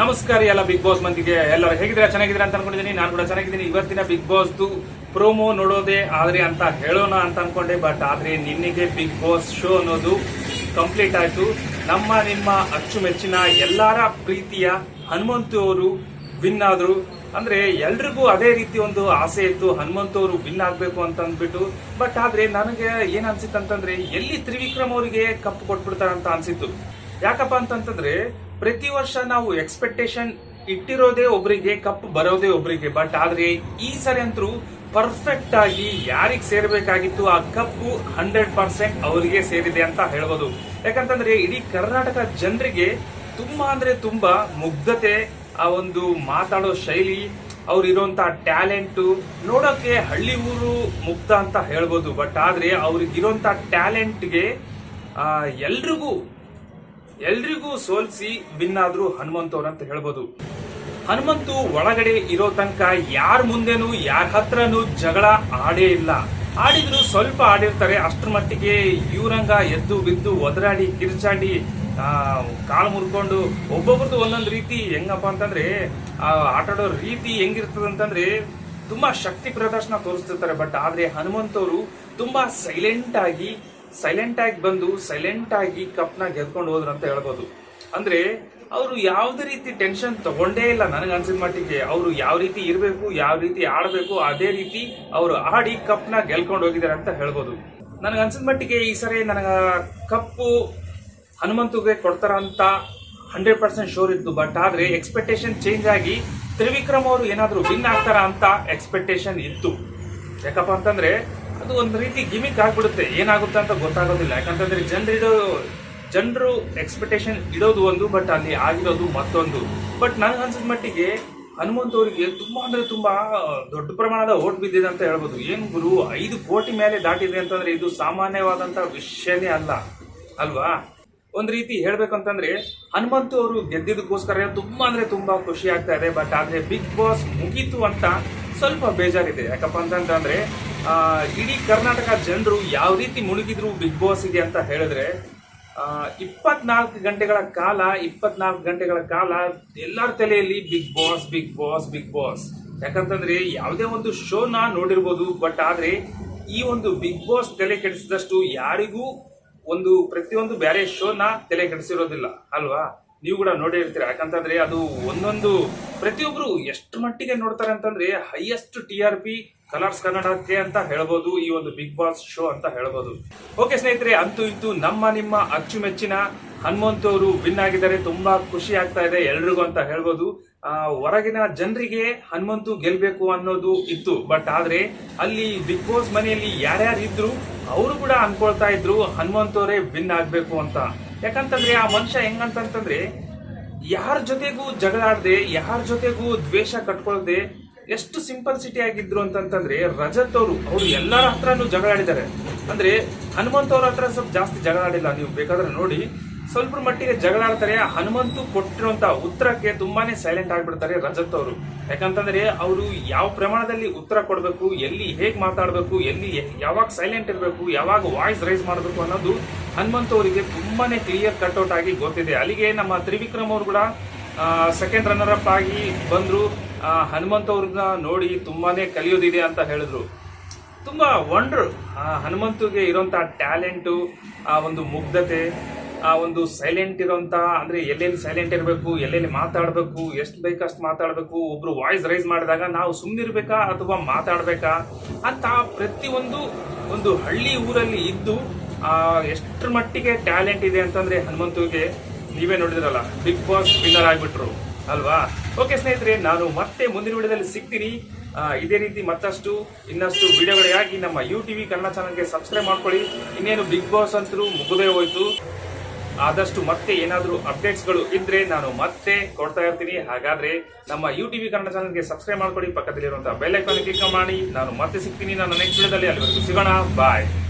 ನಮಸ್ಕಾರ ಎಲ್ಲ big boss ಮಂದಿಗೆ. ಎಲ್ಲರೂ ಹೇಗಿದ್ದೀರಾ? ಚೆನ್ನಾಗಿದ್ದೀರಾ ಅಂತ ಅನ್ಕೊಂಡಿದ್ದೀನಿ. ನಾನು ಕೂಡ ಚೆನ್ನಾಗಿದ್ದೀನಿ. ಇವತ್ತಿನ ಬಿಗ್ ಬಾಸ್ ಪ್ರೋಮೋ ನೋಡೋದೇ ಆದ್ರೆ ಅಂತ ಹೇಳೋಣ ಅಂತ ಅನ್ಕೊಂಡೆ ಬಟ್ ಆದ್ರೆ ನಿನ್ನೆಗೆ ಬಿಗ್ ಬಾಸ್ ಶೋ ಅನ್ನೋದು ಕಂಪ್ಲೀಟ್ ಆಯ್ತು. ನಮ್ಮ ನಿಮ್ಮ ಅಚ್ಚುಮೆಚ್ಚಿನ ಎಲ್ಲರ ಪ್ರೀತಿಯ ಹನುಮಂತು ಅವರು ವಿನ್ ಆದ್ರು. ಅಂದ್ರೆ ಎಲ್ರಿಗೂ ಅದೇ ರೀತಿ ಒಂದು ಆಸೆ ಇತ್ತು, ಹನುಮಂತ ಅವರು ವಿನ್ ಆಗ್ಬೇಕು ಅಂತ ಅಂದ್ಬಿಟ್ಟು. ಬಟ್ ಆದ್ರೆ ನನಗೆ ಏನ್ ಅನ್ಸಿತ್ತು ಅಂತಂದ್ರೆ ಎಲ್ಲಿ ತ್ರಿವಿಕ್ರಮ್ ಅವರಿಗೆ ಕಪ್ ಕೊಟ್ಬಿಡ್ತಾರೆ ಅಂತ ಅನ್ಸಿತ್ತು. ಯಾಕಪ್ಪ ಅಂತಂತಂದ್ರೆ ಪ್ರತಿ ವರ್ಷ ನಾವು ಎಕ್ಸ್ಪೆಕ್ಟೇಷನ್ ಇಟ್ಟಿರೋದೇ ಒಬ್ರಿಗೆ, ಕಪ್ ಬರೋದೇ ಒಬ್ರಿಗೆ ಬಟ್ ಆದ್ರೆ ಈ ಸರಿ ಅಂತೂ ಪರ್ಫೆಕ್ಟ್ ಆಗಿ ಯಾರಿಗೆ ಸೇರಬೇಕಾಗಿತ್ತು ಆ ಕಪ್ಪು ಹಂಡ್ರೆಡ್ ಪರ್ಸೆಂಟ್ ಅವರಿಗೆ ಸೇರಿದೆ ಅಂತ ಹೇಳ್ಬೋದು. ಯಾಕಂತಂದ್ರೆ ಇಡೀ ಕರ್ನಾಟಕ ಜನರಿಗೆ ತುಂಬಾ ಅಂದ್ರೆ ತುಂಬಾ ಮುಗ್ಧತೆ, ಆ ಒಂದು ಮಾತಾಡೋ ಶೈಲಿ, ಅವ್ರು ಟ್ಯಾಲೆಂಟು ಟ್ಯಾಲೆಂಟ್ ನೋಡೋಕೆ ಹಳ್ಳಿ ಊರು ಮುಗ್ಧ ಅಂತ ಹೇಳ್ಬೋದು. ಬಟ್ ಆದ್ರೆ ಅವ್ರಿಗಿರೋಂತ ಟ್ಯಾಲೆಂಟ್ಗೆ ಎಲ್ರಿಗೂ ಎಲ್ರಿಗೂ ಸೋಲ್ಸಿ ವಿನ್ ಆದ್ರು ಹನುಮಂತವ್ರು ಅಂತ ಹೇಳ್ಬೋದು. ಹನುಮಂತು ಒಳಗಡೆ ಇರೋ ತನಕ ಯಾರ ಮುಂದೆನೂ, ಯಾರ ಹತ್ರನೂ ಜಗಳ ಆಡೇ ಇಲ್ಲ. ಆಡಿದ್ರು ಸ್ವಲ್ಪ ಆಡಿರ್ತಾರೆ, ಅಷ್ಟರ ಮಟ್ಟಿಗೆ ಇವರಂಗ ಎದ್ದು ಬಿದ್ದು ಒದರಾಡಿ, ಕಿರ್ಚಾಡಿ ಕಾಲು ಮುರ್ಕೊಂಡು ಒಬ್ಬೊಬ್ರದ್ದು ಒಂದೊಂದು ರೀತಿ ಹೆಂಗಪ್ಪ ಅಂತಂದ್ರೆ ಆಟಾಡೋ ರೀತಿ ಹೆಂಗಿರ್ತದೆ ಅಂತಂದ್ರೆ ತುಂಬಾ ಶಕ್ತಿ ಪ್ರದರ್ಶನ ತೋರಿಸ್ತಿರ್ತಾರೆ. ಬಟ್ ಆದ್ರೆ ಹನುಮಂತವರು ತುಂಬಾ ಸೈಲೆಂಟ್ ಆಗಿ ಸೈಲೆಂಟ್ ಆಗಿ ಬಂದು ಸೈಲೆಂಟ್ ಆಗಿ ಕಪ್ನ ಗೆದ್ಕೊಂಡು ಹೋದ್ರು ಅಂತ ಹೇಳ್ಬೋದು. ಅಂದ್ರೆ ಅವರು ಯಾವುದೇ ರೀತಿ ಟೆನ್ಷನ್ ತಗೊಂಡೇ ಇಲ್ಲ ನನಗೆ ಅನ್ಸಿದ ಮಟ್ಟಿಗೆ. ಅವರು ಯಾವ ರೀತಿ ಇರಬೇಕು, ಯಾವ ರೀತಿ ಆಡಬೇಕು, ಅದೇ ರೀತಿ ಅವರು ಆಡಿ ಕಪ್ನ ಗೆಲ್ಕೊಂಡು ಹೋಗಿದ್ದಾರೆ ಅಂತ ಹೇಳ್ಬೋದು. ನನಗೆ ಅನ್ಸಿದ ಮಟ್ಟಿಗೆ ಈ ಸರಿ ನನಗ ಕಪ್ಪು ಹನುಮಂತುಗೆ ಕೊಡ್ತಾರ ಅಂತ ಹಂಡ್ರೆಡ್ ಪರ್ಸೆಂಟ್ ಶೋರ್ ಇತ್ತು. ಬಟ್ ಆದ್ರೆ ಎಕ್ಸ್ಪೆಕ್ಟೇಷನ್ ಚೇಂಜ್ ಆಗಿ ತ್ರಿವಿಕ್ರಮ್ ಅವರು ಏನಾದರೂ ವಿನ್ ಆಗ್ತಾರ ಅಂತ ಎಕ್ಸ್ಪೆಕ್ಟೇಷನ್ ಇತ್ತು. ಯಾಕಪ್ಪ ಅಂತಂದ್ರೆ ಅದು ಒಂದು ರೀತಿ ಗಿಮಿಕ್ ಆಗ್ಬಿಡುತ್ತೆ. ಏನಾಗುತ್ತೆ ಅಂತ ಗೊತ್ತಾಗೋದಿಲ್ಲ. ಯಾಕಂತಂದ್ರೆ ಜನರಿಡೋ ಜನರು ಎಕ್ಸ್ಪೆಕ್ಟೇಷನ್ ಇಡೋದು ಒಂದು ಬಟ್ ಅಲ್ಲಿ ಆಗಿರೋದು ಮತ್ತೊಂದು. ಬಟ್ ನನಗೆ ಅನ್ಸಿದ ಮಟ್ಟಿಗೆ ಹನುಮಂತ್ ಅವರಿಗೆ ತುಂಬಾ ಅಂದ್ರೆ ತುಂಬಾ ದೊಡ್ಡ ಪ್ರಮಾಣದ ಓಟ್ ಬಿದ್ದಿದೆ ಅಂತ ಹೇಳ್ಬೋದು. ಏನು ಗುರು, ಐದು ಕೋಟಿ ಮೇಲೆ ದಾಟಿದೆ ಅಂತಂದ್ರೆ ಇದು ಸಾಮಾನ್ಯವಾದಂತ ವಿಷಯನೇ ಅಲ್ಲ. ಅಲ್ವಾ? ಒಂದ್ ರೀತಿ ಹೇಳ್ಬೇಕಂತಂದ್ರೆ ಹನುಮಂತು ಅವರು ಗೆದ್ದಿದ್ದಕ್ಕೋಸ್ಕರ ತುಂಬಾ ಅಂದ್ರೆ ತುಂಬಾ ಖುಷಿ ಆಗ್ತಾ ಇದೆ. ಬಟ್ ಆದ್ರೆ ಬಿಗ್ ಬಾಸ್ ಮುಗೀತು ಅಂತ ಸ್ವಲ್ಪ ಬೇಜಾರಿದೆ. ಯಾಕಪ್ಪ ಅಂತಂದ್ರೆ ಇಡೀ ಕರ್ನಾಟಕ ಜನರು ಯಾವ ರೀತಿ ಮುಳುಗಿದ್ರು ಬಿಗ್ ಬಾಸ್ ಇದೆ ಅಂತ ಹೇಳಿದ್ರೆ ಇಪ್ಪತ್ನಾಲ್ಕು ಗಂಟೆಗಳ ಕಾಲ, ಇಪ್ಪತ್ನಾಲ್ಕು ಗಂಟೆಗಳ ಕಾಲ ಎಲ್ಲರ ತಲೆಯಲ್ಲಿ big boss big boss big boss. ಯಾಕಂತಂದ್ರೆ, ಯಾವುದೇ ಒಂದು ಶೋನ ನೋಡಿರ್ಬೋದು, ಬಟ್ ಆದ್ರೆ ಈ ಒಂದು ಬಿಗ್ ಬಾಸ್ ತಲೆ ಕೆಡಿಸಿದಷ್ಟು ಯಾರಿಗೂ ಒಂದು ಪ್ರತಿಯೊಂದು ಬೇರೆ ಶೋನ ತಲೆ ಕೆಡಿಸಿರೋದಿಲ್ಲ. ಅಲ್ವಾ? ನೀವು ಕೂಡ ನೋಡಿರ್ತೀರ ಯಾಕಂತಂದ್ರೆ ಅದು ಒಂದೊಂದು ಪ್ರತಿಯೊಬ್ಬರು ಎಷ್ಟು ಮಟ್ಟಿಗೆ ನೋಡ್ತಾರೆ ಅಂತಂದ್ರೆ highest T R P colors ಕನ್ನಡಕ್ಕೆ ಅಂತ ಹೇಳ್ಬೋದು, ಈ ಒಂದು ಬಿಗ್ ಬಾಸ್ ಶೋ ಅಂತ ಹೇಳ್ಬೋದು. ಓಕೆ ಸ್ನೇಹಿತರೆ, ಅಂತೂ ಇಂತೂ ನಮ್ಮ ನಿಮ್ಮ ಅಚ್ಚುಮೆಚ್ಚಿನ ಹನುಮಂತ್ ಅವರು ವಿನ್ ಆಗಿದ್ದಾರೆ. ತುಂಬಾ ಖುಷಿ ಆಗ್ತಾ ಇದೆ ಎಲ್ರಿಗೂ ಅಂತ ಹೇಳ್ಬೋದು. ಹೊರಗಿನ ಜನರಿಗೆ ಹನುಮಂತು ಗೆಲ್ಬೇಕು ಅನ್ನೋದು ಇತ್ತು. ಬಟ್ ಆದ್ರೆ ಅಲ್ಲಿ ಬಿಗ್ ಬಾಸ್ ಮನೆಯಲ್ಲಿ ಯಾರ್ಯಾರು ಇದ್ರು ಅವರು ಕೂಡ ಅನ್ಕೊಳ್ತಾ ಇದ್ರು ಹನುಮಂತವರೇ ವಿನ್ ಆಗ್ಬೇಕು ಅಂತ. ಯಾಕಂತಂದ್ರೆ ಆ ಮನುಷ್ಯ ಹೆಂಗಂತಂತಂದ್ರೆ ಯಾರ ಜೊತೆಗೂ ಜಗಳ ಆಡದೆ ಯಾರ ಜೊತೆಗೂ ದ್ವೇಷ ಕಟ್ಕೊಳ್ದೆ, ಎಷ್ಟು ಸಿಂಪಲ್ ಸಿಟಿ ಆಗಿದ್ರು ಅಂತಂತಂದ್ರೆ ರಜತ್ ಅವರು ಅವರು ಎಲ್ಲರ ಹತ್ರನೂ ಜಗಳಾಡಿದ್ದಾರೆ ಅಂದ್ರೆ ಹನುಮಂತ ಅವ್ರ ಹತ್ರ ಸ್ವಲ್ಪ ಜಾಸ್ತಿ ಜಗಳಾಡಿಲ್ಲ ನೀವು ಬೇಕಾದ್ರೆ ನೋಡಿ. ಸ್ವಲ್ಪ ಮಟ್ಟಿಗೆ ಜಗಳ ಆಡ್ತಾರೆ. ಆ ಹನುಮಂತು ಕೊಟ್ಟಿರುವಂತ ಉತ್ತರಕ್ಕೆ ತುಂಬಾನೇ ಸೈಲೆಂಟ್ ಆಗಿಬಿಡ್ತಾರೆ ರಜತ್ ಅವರು. ಯಾಕಂತಂದ್ರೆ ಅವರು ಯಾವ ಪ್ರಮಾಣದಲ್ಲಿ ಉತ್ತರ ಕೊಡಬೇಕು, ಎಲ್ಲಿ ಹೇಗ್ ಮಾತಾಡಬೇಕು, ಎಲ್ಲಿ ಯಾವಾಗ ಸೈಲೆಂಟ್ ಇರಬೇಕು, ಯಾವಾಗ ವಾಯ್ಸ್ ರೈಸ್ ಮಾಡಬೇಕು ಅನ್ನೋದು ಹನುಮಂತ್ ಅವರಿಗೆ ತುಂಬಾನೇ ಕ್ಲಿಯರ್ ಕಟ್ಔಟ್ ಆಗಿ ಗೊತ್ತಿದೆ. ಅಲ್ಲಿಗೆ ನಮ್ಮ ತ್ರಿವಿಕ್ರಮ್ ಅವರು ಕೂಡ ಸೆಕೆಂಡ್ ರನ್ನರ್ ಅಪ್ ಆಗಿ ಬಂದ್ರು. ಹನುಮಂತ ಅವ್ರನ್ನ ನೋಡಿ ತುಂಬಾನೇ ಕಲಿಯೋದಿದೆ ಅಂತ ಹೇಳಿದ್ರು. ತುಂಬಾ ವಂಡರ್ ಹನುಮಂತುಗೆ ಇರೋಂತ ಟ್ಯಾಲೆಂಟು ಆ, ಒಂದು ಮುಗ್ಧತೆ. ಆ ಒಂದು ಸೈಲೆಂಟ್ ಇರುವಂತಹ ಅಂದ್ರೆ ಎಲ್ಲೆಲ್ಲಿ ಸೈಲೆಂಟ್ ಇರಬೇಕು, ಎಲ್ಲೆಲ್ಲಿ ಮಾತಾಡಬೇಕು, ಎಷ್ಟು ಬೇಕಷ್ಟು ಮಾತಾಡಬೇಕು, ಒಬ್ರು ವಾಯ್ಸ್ ರೈಸ್ ಮಾಡಿದಾಗ ನಾವು ಸುಮ್ಮನಿರ್ಬೇಕಾ ಅಥವಾ ಮಾತಾಡ್ಬೇಕಾ? ಅಂತ ಪ್ರತಿ ಒಂದು ಒಂದು ಹಳ್ಳಿ ಊರಲ್ಲಿ ಇದ್ದು, ಆ, ಎಷ್ಟರ ಮಟ್ಟಿಗೆ ಟ್ಯಾಲೆಂಟ್ ಇದೆ ಅಂತಂದ್ರೆ ಹನುಮಂತುಗೆ ನೀವೇ ನೋಡಿದ್ರಲ್ಲ ಬಿಗ್ ಬಾಸ್ ವಿನ್ನರ್ ಆಗ್ಬಿಟ್ರು, ಅಲ್ವಾ? ಓಕೆ ಸ್ನೇಹಿತರೆ, ನಾನು ಮತ್ತೆ ಮುಂದಿನ ವಿಡಿಯೋದಲ್ಲಿ ಸಿಗ್ತೀನಿ. ಇದೇ ರೀತಿ ಮತ್ತಷ್ಟು, ಇನ್ನಷ್ಟು ವಿಡಿಯೋಗಳಿಗಾಗಿ ನಮ್ಮ ಯು ಟಿವಿ ಕನ್ನಡ ಚಾನಲ್ಗೆ ಸಬ್ಸ್ಕ್ರೈಬ್ ಮಾಡ್ಕೊಳ್ಳಿ. ಇನ್ನೇನು ಬಿಗ್ ಬಾಸ್ ಅಂತೂ ಮುಗಿದೇ ಹೋಯ್ತು. ಆದಷ್ಟು ಮತ್ತೆ ಏನಾದರೂ ಅಪ್ಡೇಟ್ಸ್ಗಳು ಇದ್ರೆ ನಾನು ಮತ್ತೆ ಕೊಡ್ತಾ ಇರ್ತೀನಿ. ಹಾಗಾದ್ರೆ ನಮ್ಮ ಯು ಟಿವಿ ಕನ್ನಡ ಚಾನಲ್ಗೆ ಸಬ್ಸ್ಕ್ರೈಬ್ ಮಾಡ್ಕೊಳ್ಳಿ. ಪಕ್ಕದಲ್ಲಿರುವಂತಹ ಬೆಲ್ ಐಕಾನ್ ಕ್ಲಿಕ್ ಮಾಡಿ. ನಾನು ಮತ್ತೆ ಸಿಗ್ತೀನಿ. ನಾನು ನೆಕ್ಸ್ಟ್ ವಿಡಿಯೋದಲ್ಲಿ ಅಲ್ಲಿವರೆಗೂ ಸಿಗೋಣ. ಬಾಯ್